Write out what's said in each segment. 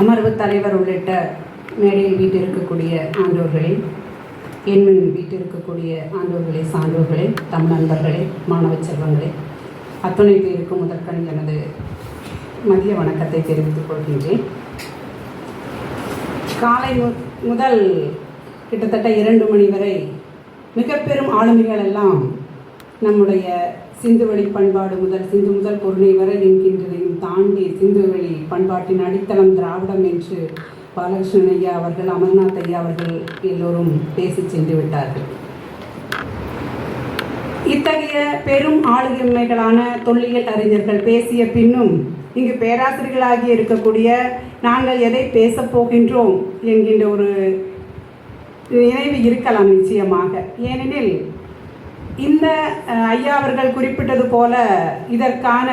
அமர்வு தலைவர் உள்ளிட்ட மேடையில் வீட்டில் இருக்கக்கூடிய ஆண்டோர்களே என்மின் வீட்டிருக்கக்கூடிய ஆண்டோர்களே சான்றோர்களே தமிழ் நண்பர்களே மாணவ செல்வங்களே அத்துணை பேருக்கும் முதற்கண் எனது மதிய வணக்கத்தை தெரிவித்துக் கொள்கின்றேன். காலை மு முதல் கிட்டத்தட்ட இரண்டு மணி வரை மிக பெரும் ஆளுமைகள் எல்லாம் நம்முடைய சிந்துவெளி பண்பாடு முதல் சிந்து முதல் பொருளை வரை என்கின்றதையும் தாண்டி சிந்துவெளி பண்பாட்டின் அடித்தளம் திராவிடம் என்று பாலகிருஷ்ணன் ஐயா அவர்கள் அமர்நாத் ஐயா அவர்கள் எல்லோரும் பேசி சென்று விட்டார்கள். இத்தகைய பெரும் ஆளுமைகளான தொல்லியல் அறிஞர்கள் பேசிய பின்னும் இங்கு பேராசிரியர்களாகி இருக்கக்கூடிய நாங்கள் எதை பேசப் போகின்றோம் என்கின்ற ஒரு நினைவு இருக்கலாம் நிச்சயமாக. ஏனெனில் இந்த ஐயா அவர்கள் குறிப்பிட்டது போல இதற்கான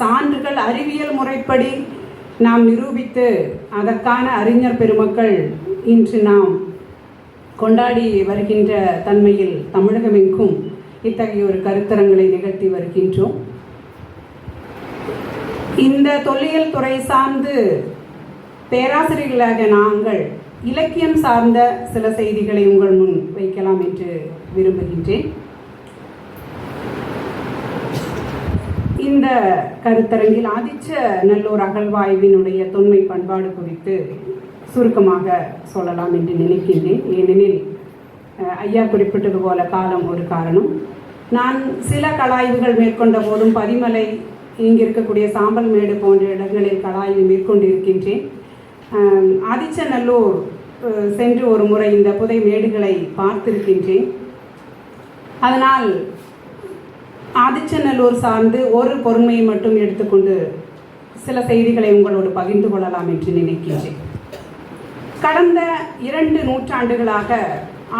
சான்றுகள் அறிவியல் முறைப்படி நாம் நிரூபித்து அதற்கான அறிஞர் பெருமக்கள் இன்று நாம் கொண்டாடி வருகின்ற தன்மையில் தமிழகமெங்கும் இத்தகைய ஒரு கருத்தரங்களை நிகழ்த்தி வருகின்றோம். இந்த தொல்லியல் துறை சார்ந்து பேராசிரியர்களாக நாங்கள் இலக்கியம் சார்ந்த சில செய்திகளை உங்கள் முன் வைக்கலாம் என்று விரும்புகின்றேன். இந்த கருத்தரங்கில் ஆதிச்ச நல்லூர் அகழ்வாய்வினுடைய தொன்மை பண்பாடு குறித்து சுருக்கமாக சொல்லலாம் என்று நினைக்கின்றேன். ஏனெனில் ஐயா குறிப்பிட்டது போல காலம் ஒரு காரணம். நான் சில கலாய்வுகள் மேற்கொண்ட போதும் பதிமலை இங்கு இருக்கக்கூடிய சாம்பல் மேடு போன்ற இடங்களில் கலாய்வு மேற்கொண்டிருக்கின்றேன். அஹ், ஆதிச்சநல்லூர் சென்று ஒரு முறை இந்த புதை மேடுகளை பார்த்திருக்கின்றேன். அதனால் ஆதிச்சநல்லூர் சார்ந்து ஒரு பொறுமையை மட்டும் எடுத்துக்கொண்டு சில செய்திகளை உங்களோடு பகிர்ந்து கொள்ளலாம் என்று நினைக்கின்றேன். கடந்த இரண்டு நூற்றாண்டுகளாக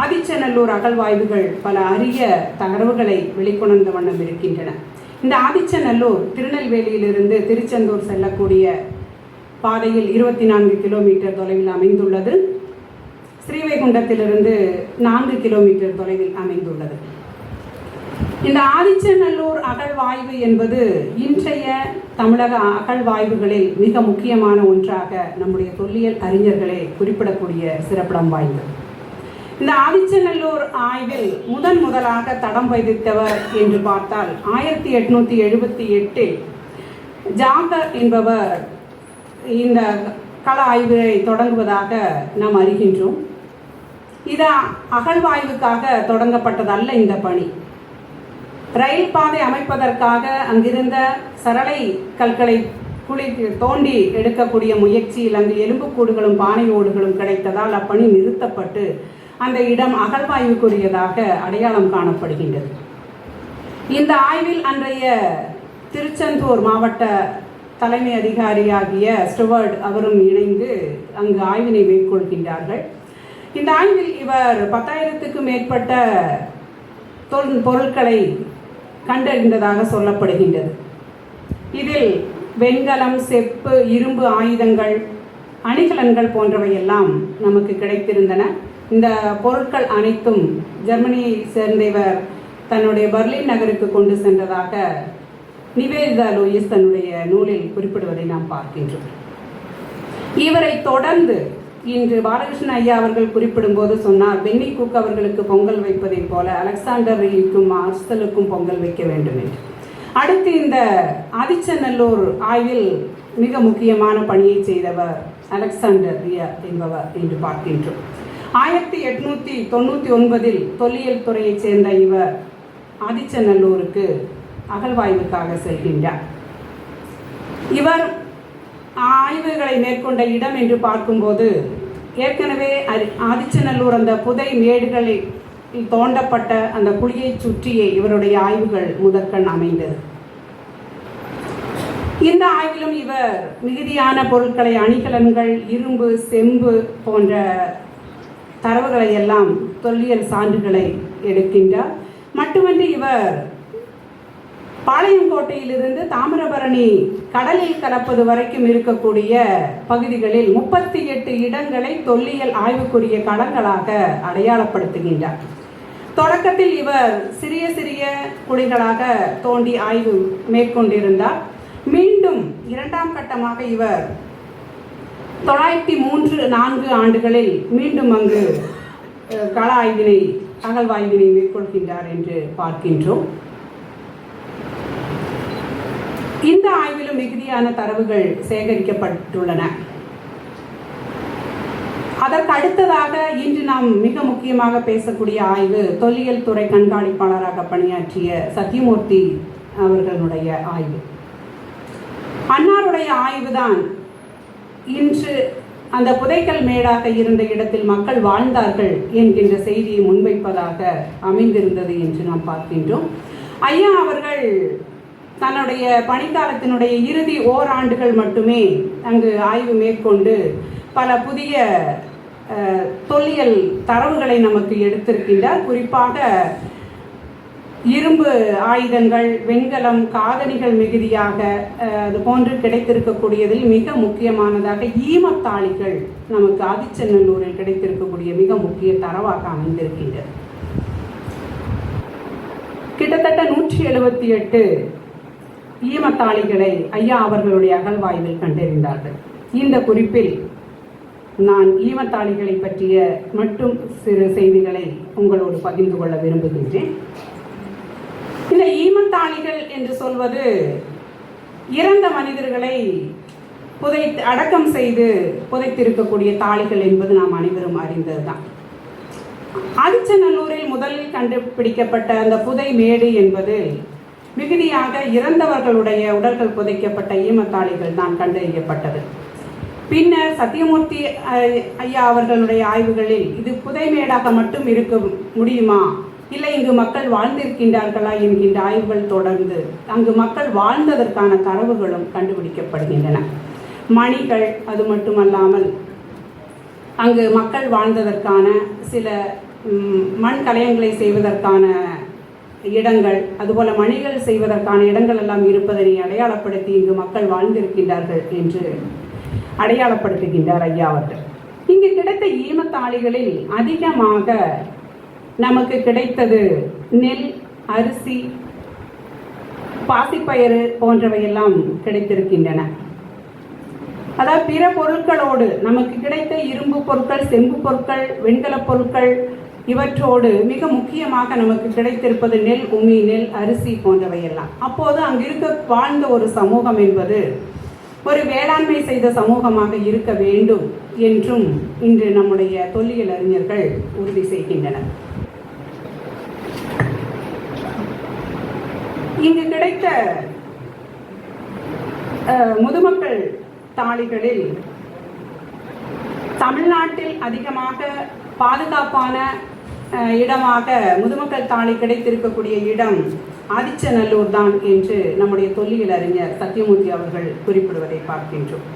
ஆதிச்சநல்லூர் அகழ்வாய்வுகள் பல அரிய தகவல்களை வெளிக்கொணர்ந்த வண்ணம் இருக்கின்றன. இந்த ஆதிச்சநல்லூர் திருநெல்வேலியிலிருந்து திருச்செந்தூர் செல்லக்கூடிய பாதையில் இருபத்தி நான்கு கிலோமீட்டர் தொலைவில் அமைந்துள்ளது. ஸ்ரீவைகுண்டத்திலிருந்து நான்கு கிலோமீட்டர் தொலைவில் அமைந்துள்ளது. இந்த ஆதிச்சநல்லூர் அகழ்வாய்வு என்பது இன்றைய தமிழக அகழ்வாய்வுகளில் மிக முக்கியமான ஒன்றாக நம்முடைய தொல்லியல் அறிஞர்களே குறிப்பிடக்கூடிய சிறப்பிடம் வாய்ந்தது. இந்த ஆதிச்சநல்லூர் ஆய்வில் முதன் முதலாக தடம் பதித்தவர் என்று பார்த்தால் ஆயிரத்தி எட்நூத்தி எழுபத்தி எட்டில் ஜாகர் என்பவர் இந்த கள ஆய்வை தொடங்குவதாக நாம் அறிகின்றோம். இது அகழ்வாய்வுக்காக தொடங்கப்பட்டதல்ல இந்த பணி. ரயில் பாதை அமைப்பதற்காக அங்கிருந்த சரளை கற்களை குளி தோண்டி எடுக்கக்கூடிய முயற்சியில் அங்கு எலும்புக்கூடுகளும் பானை ஓடுகளும் கிடைத்ததால் அப்பணி நிறுத்தப்பட்டு அந்த இடம் அகழ்வாய்வுக்குரியதாக அடையாளம் காணப்படுகின்றது. இந்த ஆய்வில் அன்றைய திருச்செந்தூர் மாவட்ட தலைமை அதிகாரியாகிய ஸ்டுவர்ட் அவரும் இணைந்து அங்கு ஆய்வினை மேற்கொள்கின்றார்கள். இந்த ஆய்வில் இவர் பத்தாயிரத்துக்கும் மேற்பட்ட தொல் பொருட்களை கண்டறிந்ததாக சொல்லப்படுகின்றது. இதில் வெண்கலம் செப்பு இரும்பு ஆயுதங்கள் அணிகலன்கள் போன்றவையெல்லாம் நமக்கு கிடைத்திருந்தன. இந்த பொருட்கள் அனைத்தும் ஜெர்மனியை சேர்ந்தவர் தன்னுடைய பர்லின் நகருக்கு கொண்டு சென்றதாக நிவேதிதா லூயிஸ் தன்னுடைய நூலில் குறிப்பிடுவதை நாம் பார்க்கின்றோம். இவரை தொடர்ந்து இன்று பாலகிருஷ்ண ஐயா அவர்கள் குறிப்பிடும்போது சொன்னார் பென்னி குக் அவர்களுக்கு பொங்கல் வைப்பதைப் போல அலெக்சாண்டர் ரிலிக்கும் மார்சலுக்கும் பொங்கல் வைக்க வேண்டும் என்று. அடுத்து இந்த ஆதிச்சநல்லூர் ஆய்வில் மிக முக்கியமான பணியை செய்தவர் அலெக்சாண்டர் ரியா என்பவர் என்று பார்க்கின்றோம். ஆயிரத்தி எட்நூத்தி தொண்ணூற்றி ஒன்பதில் தொல்லியல் துறையைச் சேர்ந்த இவர் ஆதிச்சநல்லூருக்கு அகழ்வாய்வுக்காக செல்கின்றார். இவர் ஆய்வுகளை மேற்கொண்ட இடம் என்று பார்க்கும்போது ஏற்கனவே அரி- ஆதிச்சநல்லூர் அந்த புதை மேடுகளில் தோண்டப்பட்ட அந்த குழியை சுற்றியே இவருடைய ஆய்வுகள் முதற்கண் அமைந்தது. இந்த ஆய்விலும் இவர் மிகுதியான பொருட்களை அணிகலன்கள் இரும்பு செம்பு போன்ற தரவுகளை எல்லாம் தொல்லியல் சான்றுகளை எடுக்கின்றார். மட்டுமன்றி இவர் பாளையங்கோட்டையிலிருந்து தாமிரபரணி கடலில் கலப்பது வரைக்கும் இருக்கக்கூடிய பகுதிகளில் முப்பத்தி எட்டு இடங்களை தொல்லியல் ஆய்வுக்குரிய களங்களாக அடையாளப்படுத்துகின்றார். தொடக்கத்தில் இவர் சிறிய சிறிய குழிகளாக தோண்டி ஆய்வு மேற்கொண்டிருந்தார். மீண்டும் இரண்டாம் கட்டமாக இவர் தொள்ளாயிரத்தி மூன்று நான்கு ஆண்டுகளில் மீண்டும் அங்கு கள ஆய்வினை அகழ்வாய்வினை மேற்கொள்கின்றார் என்று பார்க்கின்றோம். இந்த ஆய்விலும் மிகுதியான தரவுகள் சேகரிக்கப்பட்டுள்ளன. அதற்கு அடுத்ததாக இன்று நாம் மிக முக்கியமாக பேசக்கூடிய ஆய்வு தொல்லியல் துறை கண்காணிப்பாளராக பணியாற்றிய சத்யமூர்த்தி அவர்களுடைய ஆய்வு. அன்னாருடைய ஆய்வுதான் இன்று அந்த புதைக்கல் மேடாக இருந்த இடத்தில் மக்கள் வாழ்ந்தார்கள் என்கின்ற செய்தியை முன்வைப்பதாக அமைந்திருந்தது என்று நாம் பார்க்கின்றோம். ஐயா அவர்கள் தன்னுடைய பணிக்காலத்தினுடைய இறுதி ஓராண்டுகள் மட்டுமே அங்கு ஆய்வு மேற்கொண்டு பல புதிய தொல்லியல் தரவுகளை நமக்கு எடுத்திருக்கின்றார். குறிப்பாக இரும்பு ஆயுதங்கள் வெண்கலம் காதணிகள் மிகுதியாக அது போன்று கிடைத்திருக்கக்கூடியதில் மிக முக்கியமானதாக ஈமத்தாளிகள் நமக்கு ஆதிச்சநல்லூரில் கிடைத்திருக்கக்கூடிய மிக முக்கிய தரவாக அமைந்திருக்கின்றது. கிட்டத்தட்ட நூற்றி எழுபத்தி எட்டு ஈமத்தாளிகளை ஐயா அவர்களுடைய அகழ்வாய்வில் கண்டறிந்தார்கள். இந்த குறிப்பில் நான் ஈமத்தாளிகளை பற்றிய மட்டும் சிறு செய்திகளை உங்களோடு பகிர்ந்து கொள்ள விரும்புகின்றேன். இந்த ஈமத்தாளிகள் என்று சொல்வது இறந்த மனிதர்களை புதை அடக்கம் செய்து புதைத்திருக்கக்கூடிய தாளிகள் என்பது நாம் அனைவரும் அறிந்ததுதான். ஆதிச்சநல்லூரில் முதலில் கண்டுபிடிக்கப்பட்ட அந்த புதை மேடு என்பது மிகுதியாக இறந்தவர்களுடைய உடல்கள் புதைக்கப்பட்ட ஈமத்தாளிகள் தான் கண்டறியப்பட்டது. பின்னர் சத்தியமூர்த்தி ஐயா அவர்களுடைய ஆய்வுகளில் இது புதைமேடாக மட்டும் இருக்க முடியுமா? இல்லை இங்கு மக்கள் வாழ்ந்திருக்கின்றார்களா என்கின்ற ஆய்வுகள் தொடர்ந்து அங்கு மக்கள் வாழ்ந்ததற்கான தரவுகளும் கண்டுபிடிக்கப்படுகின்றன. மணிகள் அது மட்டுமல்லாமல் அங்கு மக்கள் வாழ்ந்ததற்கான சில மண் கலையங்களை செய்வதற்கான இடங்கள் அதுபோல மணிகள் செய்வதற்கான இடங்கள் எல்லாம் இருப்பதனை அடையாளப்படுத்தி இங்கு மக்கள் வாழ்ந்திருக்கின்றார்கள் என்று அடையாளப்படுத்துகின்றார் ஐயா அவர்கள். இங்கு கிடைத்த ஈமத்தாளிகளில் அதிகமாக நமக்கு கிடைத்தது நெல் அரிசி பாசிப்பயிறு போன்றவையெல்லாம் கிடைத்திருக்கின்றன. அதாவது பிற பொருட்களோடு நமக்கு கிடைத்த இரும்பு பொருட்கள் செம்பு பொருட்கள் வெண்கலப் பொருட்கள் இவற்றோடு மிக முக்கியமாக நமக்கு கிடைத்திருப்பது நெல் உமி நெல் அரிசி போன்றவையெல்லாம். அப்போது அங்கு இருக்க வாழ்ந்த ஒரு சமூகம் என்பது ஒரு வேளாண்மை செய்த சமூகமாக இருக்க வேண்டும் என்றும் இன்று நம்முடைய தொல்லியல் அறிஞர்கள் உறுதி செய்கின்றனர். இங்கு கிடைத்த முதுமக்கள் தாளிகளில் தமிழ்நாட்டில் அதிகமாக பாதுகாப்பான இடமாக முதுமக்கள் தாளி கிடைத்திருக்கக்கூடிய இடம் ஆதிச்சநல்லூர் தான் என்று நம்முடைய தொல்லியல் அறிஞர் சத்யமூர்த்தி அவர்கள் குறிப்பிடுவதை பார்க்கின்றோம்.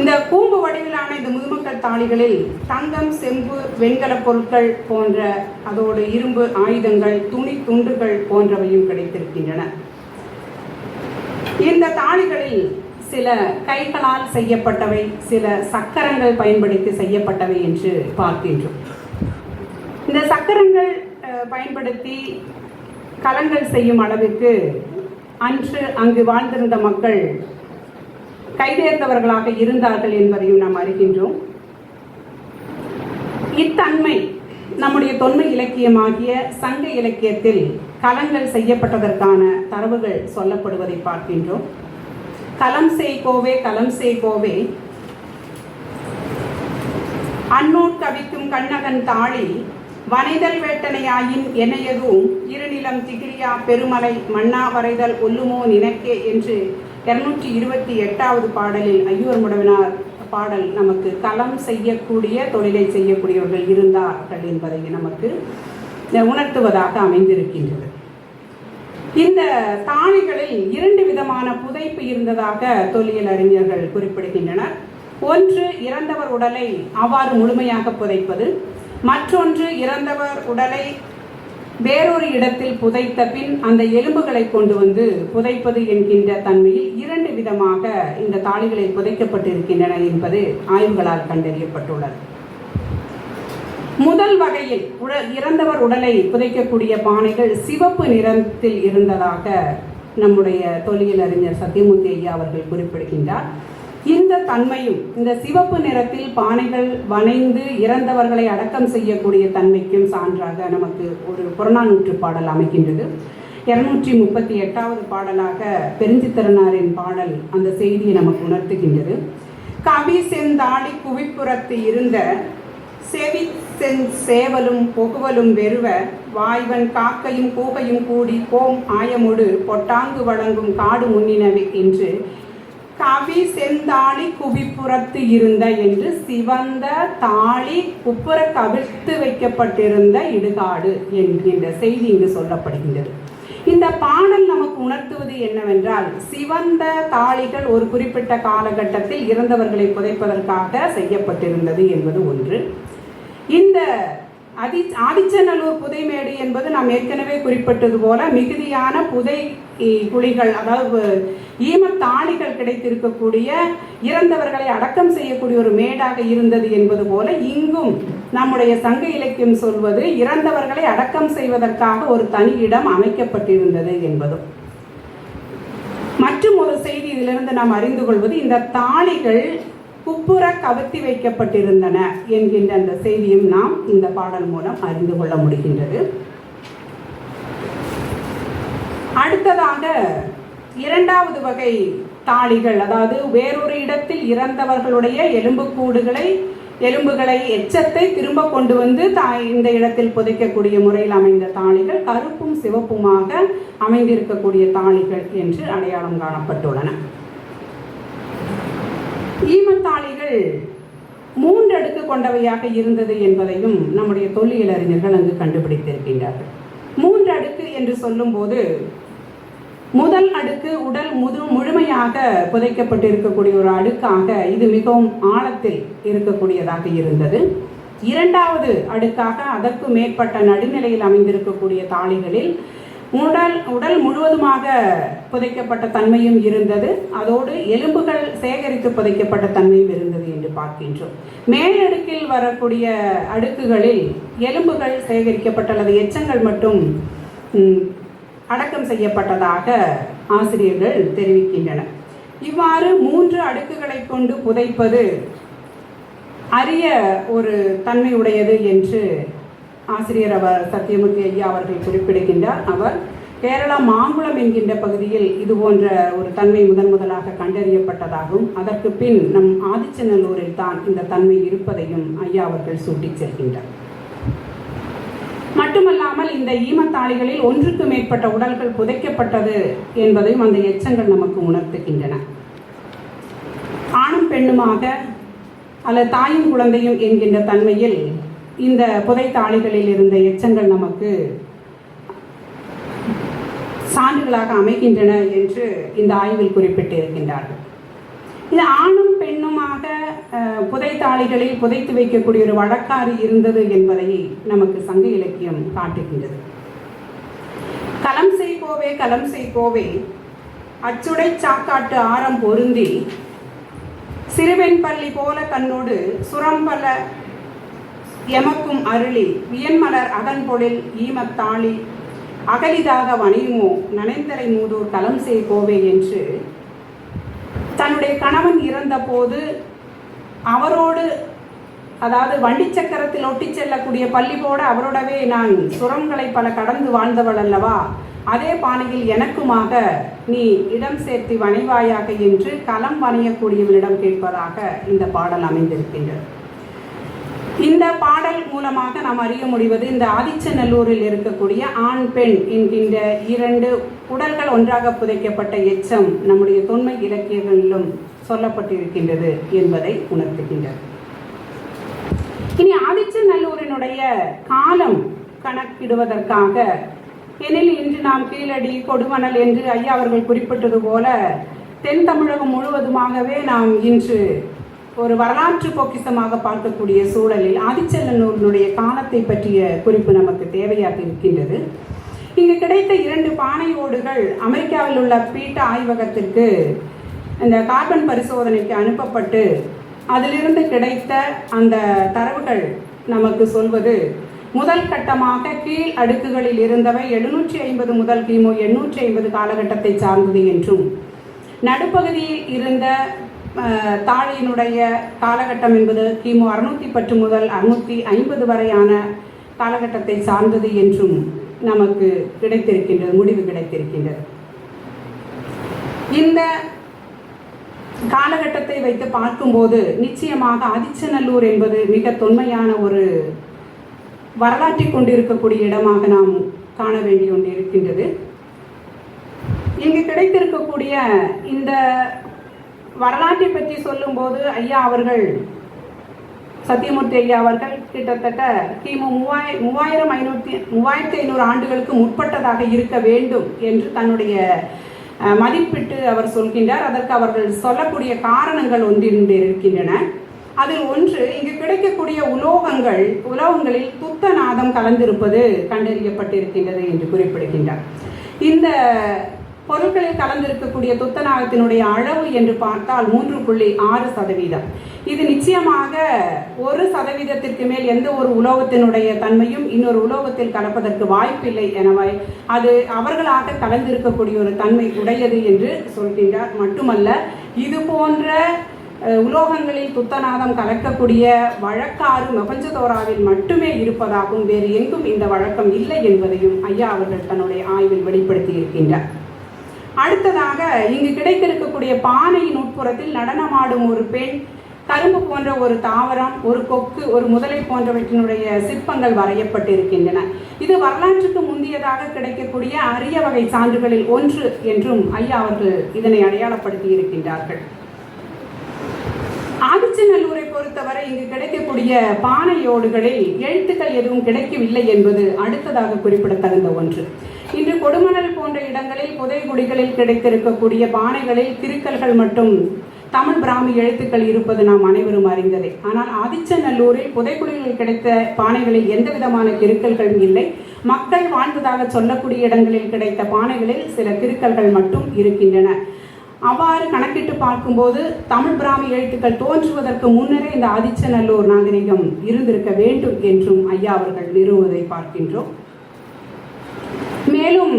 இந்த கூம்பு வடிவிலான இந்த முதுமக்கள் தாளிகளில் தங்கம் செம்பு வெண்கலப் பொருட்கள் போன்ற அதோடு இரும்பு ஆயுதங்கள் துணி துண்டுகள் போன்றவையும் கிடைத்திருக்கின்றன. இந்த தாளிகளில் சில கைகளால் செய்யப்பட்டவை சில சக்கரங்கள் பயன்படுத்தி செய்யப்பட்டவை என்று பார்க்கின்றோம். இந்த சக்கரங்கள் பயன்படுத்தி கலங்கள் செய்யும் அளவிற்கு அன்று அங்கு வாழ்ந்திருந்த மக்கள் கைதேர்ந்தவர்களாக இருந்தார்கள் என்பதையும் நாம் அறிகின்றோம். இத்தன்மை நம்முடைய தொன்மை இலக்கியமாகிய சங்க இலக்கியத்தில் கலங்கள் செய்யப்பட்டதற்கான தரவுகள் சொல்லப்படுவதை பார்க்கின்றோம். கலம் செய் கோவே கலம் செய் கோவே அன்னோட் கவிக்கும் கண்ணகன் தாளி வனைதல் வேட்டனையாயின் எனையதும் இருநிலம் திகிரியா பெருமலை மன்னா வரைதல் ஒல்லுமோ நினைக்கே என்று இருநூற்றி இருபத்தி எட்டாவது பாடலில் ஐயூர் முடவினார் பாடல் நமக்கு களம் செய்யக்கூடிய தொழிலை செய்யக்கூடியவர்கள் இருந்தார்கள் என்பதை நமக்கு உணர்த்துவதாக அமைந்திருக்கின்றது. இந்த தாளிகளில் இரண்டு விதமான புதைப்பு இருந்ததாக தொல்லியல் அறிஞர்கள் குறிப்பிடுகின்றனர். ஒன்று இறந்தவர் உடலை அவ்வாறு முழுமையாக புதைப்பது. மற்றொன்று இறந்தவர் உடலை வேறொரு இடத்தில் புதைத்த பின் அந்த எலும்புகளை கொண்டு வந்து புதைப்பது என்கின்ற தன்மையில் இரண்டு விதமாக இந்த தாளிகளில் புதைக்கப்பட்டிருக்கின்றன என்பது ஆய்வுகளால் கண்டறியப்பட்டுள்ளது. முதல் வகையில் உட இறந்தவர் உடலை புதைக்கக்கூடிய பானைகள் சிவப்பு நிறத்தில் இருந்ததாக நம்முடைய தொழில் அறிஞர் சத்தியமூர்த்தி ஐயா அவர்கள் குறிப்பிடுகின்றார். இந்த தன்மையும் இந்த சிவப்பு நிறத்தில் பானைகள் வனைந்து இறந்தவர்களை அடக்கம் செய்யக்கூடிய தன்மைக்கும் சான்றாக நமக்கு ஒரு புறநானூற்று பாடல் அமைக்கின்றது இருநூற்றி முப்பத்தி எட்டாவது பாடலாக பெருஞ்சித்திரனாரின் பாடல் அந்த செய்தியை நமக்கு உணர்த்துகின்றது. கவி செந்தாடி குவிப்புறத்து இருந்த செவி சேவலும் புகுவலும் வெறுவ வாய்வன் காக்கையும் கூகையும் கூடி கோம் ஆயமுடு பொட்டாங்கு வழங்கும் காடு முன்னினவே என்று கவி செந்தாளி குவிப்புறத்து இருந்த என்று சிவந்த தாளி குப்புற கவிழ்த்து வைக்கப்பட்டிருந்த இடுகாடு என்கின்ற செய்தி இங்கு சொல்லப்படுகின்றது. இந்த பாடல் நமக்கு உணர்த்துவது என்னவென்றால் சிவந்த தாளிகள் ஒரு குறிப்பிட்ட காலகட்டத்தில் இறந்தவர்களை புதைப்பதற்காக செய்யப்பட்டிருந்தது என்பது ஒன்று. இந்த அதி ஆதிச்சநல்லூர் புதைமேடு என்பது நாம் ஏற்கனவே குறிப்பிட்டது போல மிகுதியான புதை குழிகள் அதாவது ஈமத்தாளிகள் கிடைத்திருக்கக்கூடிய இறந்தவர்களை அடக்கம் செய்யக்கூடிய ஒரு மேடாக இருந்தது என்பது போல இங்கும் நம்முடைய சங்க இலக்கியம் சொல்வது இறந்தவர்களை அடக்கம் செய்வதற்காக ஒரு தனி இடம் அமைக்கப்பட்டிருந்தது என்பதும். மற்றும் ஒரு செய்தி இதிலிருந்து நாம் அறிந்து கொள்வது இந்த தாளிகள் குப்புற கவர்த்தி வைக்கப்பட்டிருந்தன என்கின்ற அந்த செய்தியும் நாம் இந்த பாடல் மூலம் அறிந்து கொள்ள முடிகின்றது. அடுத்ததாக இரண்டாவது வகை தாளிகள் அதாவது வேறொரு இடத்தில் இறந்தவர்களுடைய எலும்புக்கூடுகளை எலும்புகளை எச்சத்தை திரும்ப கொண்டு வந்து தா- இந்த இடத்தில் புதைக்கக்கூடிய முறையில் அமைந்த தாளிகள் கருப்பும் சிவப்புமாக அமைந்திருக்கக்கூடிய தாளிகள் என்று அடையாளம் காணப்பட்டுள்ளன. ஈமத்தாளிகள் மூன்று அடுக்கு கொண்டவையாக இருந்தது என்பதையும் நம்முடைய தொல்லியல் அறிஞர்கள் அங்கு கண்டுபிடித்திருக்கின்றார்கள். மூன்று அடுக்கு என்று சொல்லும்போது முதல் அடுக்கு உடல் முது முழுமையாக புதைக்கப்பட்டிருக்கக்கூடிய ஒரு அடுக்காக இது மிகவும் ஆழத்தில் இருக்கக்கூடியதாக இருந்தது. இரண்டாவது அடுக்காக அதற்கு மேற்பட்ட நடுநிலையில் அமைந்திருக்கக்கூடிய தாளிகளில் உடல் உடல் முழுவதுமாக புதைக்கப்பட்ட தன்மையும் இருந்தது. அதோடு எலும்புகள் சேகரித்து புதைக்கப்பட்ட தன்மையும் இருந்தது என்று பார்க்கின்றோம். மேலடுக்கில் வரக்கூடிய அடுக்குகளில் எலும்புகள் சேகரிக்கப்பட்ட அல்லது எச்சங்கள் மட்டும் அடக்கம் செய்யப்பட்டதாக ஆசிரியர்கள் தெரிவிக்கின்றனர் இவ்வாறு மூன்று அடுக்குகளை கொண்டு புதைப்பது அரிய ஒரு தன்மையுடையது என்று ஆசிரியர் அவர் சத்தியமூர்த்தி ஐயா அவர்கள் குறிப்பிடுகின்றார். அவர் கேரளா மாங்குளம் என்கின்ற பகுதியில் இது போன்ற ஒரு தன்மை முதன் முதலாக கண்டறியப்பட்டதாகவும் அதற்கு பின் நம் ஆதிச்சநல்லூரில் தான் இந்த தன்மை இருப்பதையும் ஐயா அவர்கள் சூட்டிச் செல்கின்றார். மட்டுமல்லாமல் இந்த ஈமத்தாளிகளில் ஒன்றுக்கு மேற்பட்ட உடல்கள் புதைக்கப்பட்டது என்பதையும் அந்த எச்சங்கள் நமக்கு உணர்த்துகின்றன. ஆணும் பெண்ணுமாக அல்ல தாயும் குழந்தையும் என்கின்ற தன்மையில் இந்த புதைத்தாளிகளில் இருந்த எச்சங்கள் நமக்கு சான்றுகளாக அமைகின்றன என்று இந்த ஆய்வில் குறிப்பிட்டிருக்கின்றார்கள். இது ஆணும் பெண்ணுமாக புதைத்தாளிகளில் புதைத்து வைக்கக்கூடிய ஒரு வழக்காறு இருந்தது என்பதை நமக்கு சங்க இலக்கியம் காட்டுகின்றது. களம் செய் கோவே களம் செய் கோவே அச்சுடை சாக்காட்டு ஆரம் பொருந்தி சிறுவெண் பள்ளி போல தன்னோடு சுரம்பல எமக்கும் அருளி வியன்மலர் அகன்பொழில் ஈமத்தாளி அகலிதாக வணியுமோ நனைந்தரை மூதூர் களம் செய் கோவே என்று. தன்னுடைய கணவன் இறந்தபோது அவரோடு அதாவது வண்டி சக்கரத்தில் ஒட்டி செல்லக்கூடிய பள்ளி போட அவரோடவே நான் சுரங்களை பல கடந்து வாழ்ந்தவள் அல்லவா? அதே பாணியில் எனக்குமாக நீ இடம் சேர்த்து வணிவாயாக என்று களம் வணையக்கூடியவனிடம் கேட்பதாக இந்த பாடல் அமைந்திருக்கின்றது. இந்த பாடல் மூலமாக நாம் அறிய முடிவது இந்த ஆதிச்சநல்லூரில் இருக்கக்கூடிய ஆண் பெண் என்கின்ற இரண்டு உடல்கள் ஒன்றாக புதைக்கப்பட்ட எச்சம் நம்முடைய தொன்மை இலக்கியங்களிலும் சொல்லப்பட்டிருக்கின்றது என்பதை உணர்த்துகின்றது. இனி ஆதிச்சநல்லூரினுடைய காலம் கணக்கிடுவதற்காக எனில் இன்று நாம் கீழடி கொடுமணல் என்று ஐயா அவர்கள் குறிப்பிட்டது போல தென் தமிழகம் முழுவதுமாகவே நாம் இன்று ஒரு வரலாற்று பொக்கிசமாக பார்க்கக்கூடிய சூழலில் ஆதிச்சநல்லூரினுடைய காலத்தை பற்றிய குறிப்பு நமக்கு தேவையாக இருக்கின்றது. இங்கு கிடைத்த இரண்டு பானை ஓடுகள் அமெரிக்காவில் உள்ள பீட்டா ஆய்வகத்திற்கு இந்த கார்பன் பரிசோதனைக்கு அனுப்பப்பட்டு அதிலிருந்து கிடைத்த அந்த தரவுகள் நமக்கு சொல்வது முதல் கட்டமாக கீழ் அடுக்குகளில் இருந்தவை எழுநூற்றி ஐம்பது முதல் கிமு எண்ணூற்றி ஐம்பது காலகட்டத்தை சார்ந்தது என்றும் நடுப்பகுதியில் இருந்த தாழியினுடைய காலகட்டம் என்பது கிமு அறுநூத்தி பத்து முதல் அறுநூத்தி ஐம்பது வரையான காலகட்டத்தை சார்ந்தது என்றும் நமக்கு கிடைத்திருக்கின்றது முடிவு கிடைத்திருக்கின்றது. இந்த காலகட்டத்தை வைத்து பார்க்கும்போது நிச்சயமாக ஆதிச்சநல்லூர் என்பது மிக தொன்மையான ஒரு வரலாற்றை கொண்டிருக்கக்கூடிய இடமாக நாம் காண வேண்டி ஒன்று இருக்கின்றது. இங்கு கிடைத்திருக்கக்கூடிய இந்த வரலாற்றை பற்றி சொல்லும்போது ஐயா அவர்கள் சத்தியமூர்த்தி ஐயா அவர்கள் கிட்டத்தட்ட கிமு மூவாய் மூவாயிரம் ஐநூற்றி மூவாயிரத்தி ஐநூறு ஆண்டுகளுக்கு முற்பட்டதாக இருக்க வேண்டும் என்று தன்னுடைய மதிப்பிட்டு அவர் சொல்கின்றார். அதற்கு அவர்கள் சொல்லக்கூடிய காரணங்கள் ஒன்றிரண்டு இருக்கின்றன அதில் ஒன்று இங்கு கிடைக்கக்கூடிய உலோகங்கள் உலோகங்களில் துத்தநாதம் கலந்திருப்பது கண்டறியப்பட்டிருக்கின்றது என்று குறிப்பிடுகின்றார். இந்த பொருட்களில் கலந்திருக்கக்கூடிய துத்தநாகத்தினுடைய அளவு என்று பார்த்தால் மூன்று புள்ளி ஆறு சதவீதம். இது நிச்சயமாக ஒரு சதவீதத்திற்கு மேல் எந்த ஒரு உலோகத்தினுடைய தன்மையும் இன்னொரு உலோகத்தில் கலப்பதற்கு வாய்ப்பில்லை எனவே அது அவர்களாக கலந்திருக்கக்கூடிய ஒரு தன்மை உடையது என்று சொல்கின்றார். மட்டுமல்ல இது போன்ற உலோகங்களில் துத்தநாதம் கலக்கக்கூடிய வழக்காறு மொகஞ்சதோராவில் மட்டுமே இருப்பதாகவும் வேறு எங்கும் இந்த வழக்கம் இல்லை என்பதையும் ஐயா அவர்கள் தன்னுடைய ஆய்வில் வெளிப்படுத்தி இருக்கின்றார் அடுத்ததாக இங்கு கிடைத்திருக்கக்கூடிய பானையின் உட்புறத்தில் நடனமாடும் ஒரு பெண் கரும்பு போன்ற ஒரு தாவரம் ஒரு கொக்கு ஒரு முதலை போன்றவற்றினுடைய சிற்பங்கள் வரையப்பட்டிருக்கின்றன. இது வரலாற்றுக்கு முந்தியதாக கிடைக்கக்கூடிய அரிய வகை சான்றுகளில் ஒன்று என்றும் ஐயா அவர்கள் இதனை அடையாளப்படுத்தி இருக்கின்றார்கள். ஆதிச்சநல்லூரை பொறுத்தவரை இங்கு கிடைக்கக்கூடிய பானையோடுகளில் எழுத்துக்கள் எதுவும் கிடைக்கவில்லை என்பது அடுத்ததாக குறிப்பிடத்தகுந்த ஒன்று. இன்று கொடுமணல் போன்ற இடங்களில் புதைகுடிகளில் கிடைத்திருக்கக்கூடிய பானைகளில் திருக்கல்கள் மட்டும் தமிழ் பிராமி எழுத்துக்கள் இருப்பது நாம் அனைவரும் அறிந்ததே. ஆனால் ஆதிச்சநல்லூரில் புதைக்குழிகளில் கிடைத்த பானைகளில் எந்த விதமான திருக்கல்களும் இல்லை. மக்கள் வாழ்ந்ததாக சொல்லக்கூடிய இடங்களில் கிடைத்த பானைகளில் சில திருக்கல்கள் மட்டும் இருக்கின்றன. அவ்வாறு கணக்கிட்டு பார்க்கும்போது தமிழ் பிராமி எழுத்துக்கள் தோன்றுவதற்கு முன்னரே இந்த ஆதிச்சநல்லூர் நாகரிகம் இருந்திருக்க வேண்டும் என்றும் ஐயா அவர்கள் நிறுவுவதை பார்க்கின்றோம். மேலும்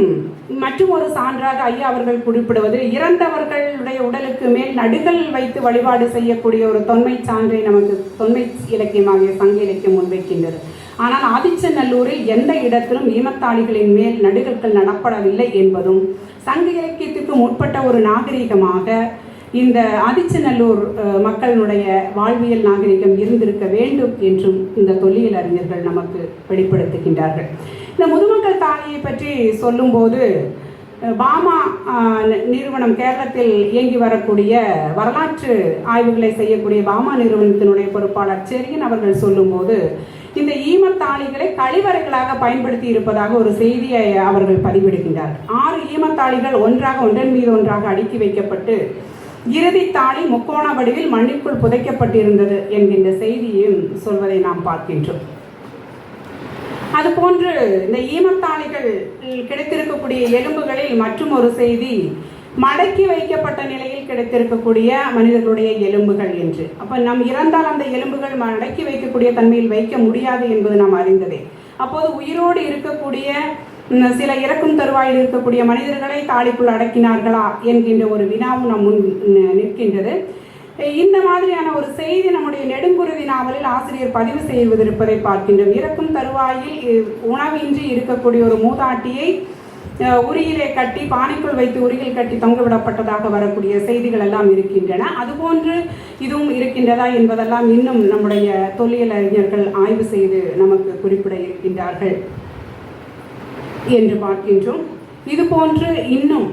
மற்றும் ஒரு சான்றாக ஐயா அவர்கள் குறிப்பிடுவது இறந்தவர்களுடைய உடலுக்கு மேல் நடுகள் வைத்து வழிபாடு செய்யக்கூடிய ஒரு தொன்மை சான்றை நமக்கு தொன்மை இலக்கியமாகிய சங்க இலக்கியம் முன்வைக்கின்றது. ஆனால் ஆதிச்சநல்லூரில் எந்த இடத்திலும் ஈமத்தாளிகளின் மேல் நடுகற்கள் நடப்படவில்லை என்பதும் சங்க இலக்கியத்துக்கு முற்பட்ட ஒரு நாகரிகமாக இந்த ஆதிச்சநல்லூர் மக்களினுடைய வாழ்வியல் நாகரிகம் இருந்திருக்க வேண்டும் என்றும் இந்த தொல்லியல் அறிஞர்கள் நமக்கு வெளிப்படுத்துகின்றார்கள். இந்த முதுமக்கள் தாலியை பற்றி சொல்லும்போது பாமா நிறுவனம் கேரளத்தில் இயங்கி வரக்கூடிய வரலாற்று ஆய்வுகளை செய்யக்கூடிய பாமா நிறுவனத்தினுடைய பொறுப்பாளர் செரியன் அவர்கள் சொல்லும்போது இந்த ஈமத்தாளிகளை கழிவறைகளாக பயன்படுத்தி இருப்பதாக ஒரு செய்தியை அவர்கள் பதிவிடுகின்றார் ஆறு ஈமத்தாளிகள் ஒன்றாக ஒன்றன் மீது ஒன்றாக அடுக்கி வைக்கப்பட்டு இறுதி தாளி முக்கோண வடிவில் மண்ணிற்குள் புதைக்கப்பட்டிருந்தது என்கின்ற செய்தியும் சொல்வதை நாம் பார்க்கின்றோம். அதுபோன்று இந்த ஈமத்தாளிகள் கிடைத்திருக்கக்கூடிய எலும்புகளில் மற்றும் ஒரு செய்தி மடக்கி வைக்கப்பட்ட நிலையில் கிடைத்திருக்கக்கூடிய மனிதர்களுடைய எலும்புகள் என்று. அப்போ நாம் இறந்தால் அந்த எலும்புகள் மடக்கி வைக்கக்கூடிய தன்மையில் வைக்க முடியாது என்பது நாம் அறிந்ததே. அப்போது உயிரோடு இருக்கக்கூடிய சில இறக்கும் தருவாயில் இருக்கக்கூடிய மனிதர்களை தாலிக்குள் அடக்கினார்களா என்கின்ற ஒரு வினாவும் நம் முன் நிற்கின்றது. இந்த மாதிரியான ஒரு செய்தி நம்முடைய நெடுங்குருதி நாவலில் ஆசிரியர் பதிவு செய்வதிருப்பதை பார்க்கின்றோம். இறக்கும் தருவாயில் உணவின்றி இருக்கக்கூடிய ஒரு மூதாட்டியை உரியிலே கட்டி பானைக்குள் வைத்து உரியில் கட்டி தொங்கவிடப்பட்டதாக வரக்கூடிய செய்திகள் எல்லாம் இருக்கின்றன. அதுபோன்று இதுவும் இருக்கின்றதா என்பதெல்லாம் இன்னும் நம்முடைய தொல்லியல் அறிஞர்கள் ஆய்வு செய்து நமக்கு குறிப்பிட இருக்கின்றார்கள். என்று பார்க்கின்றோம். இது போன்று இன்னும்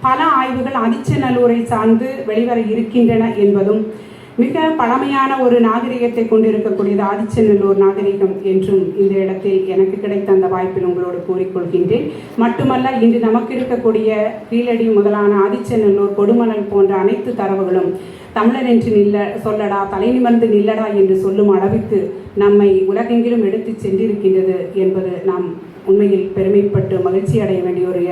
பல ஆய்வுகள் ஆதிச்சநல்லூரை சார்ந்து வெளிவர இருக்கின்றன என்பதும் மிக பழமையான ஒரு நாகரிகத்தை கொண்டிருக்கக்கூடியது ஆதிச்சநல்லூர் நாகரிகம் என்றும் இந்த இடத்தில் எனக்கு கிடைத்த அந்த வாய்ப்பில் உங்களோடு கூறிக்கொள்கின்றேன். மட்டுமல்ல இன்று நமக்கு இருக்கக்கூடிய கீழடி முதலான ஆதிச்சநல்லூர் கொடுமணல் போன்ற அனைத்து தரவுகளும் தமிழர் என்று நில்ல சொல்லடா தலை நிமிர்ந்து நில்லடா என்று சொல்லும் அளவிற்கு நம்மை உலகெங்கிலும் எடுத்து சென்றிருக்கின்றது என்பது நாம் உண்மையில் பெருமைப்பட்டு மகிழ்ச்சி அடைய வேண்டிய ஒரு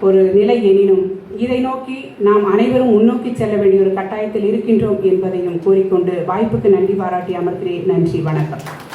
ஒரு நிலை எனினும் இதை நோக்கி நாம் அனைவரும் முன்னோக்கி செல்ல வேண்டிய ஒரு கட்டாயத்தில் இருக்கின்றோம் என்பதையும் கூறிக்கொண்டு வாய்ப்புக்கு நன்றி பாராட்டி அமர்கிறேன். நன்றி வணக்கம்.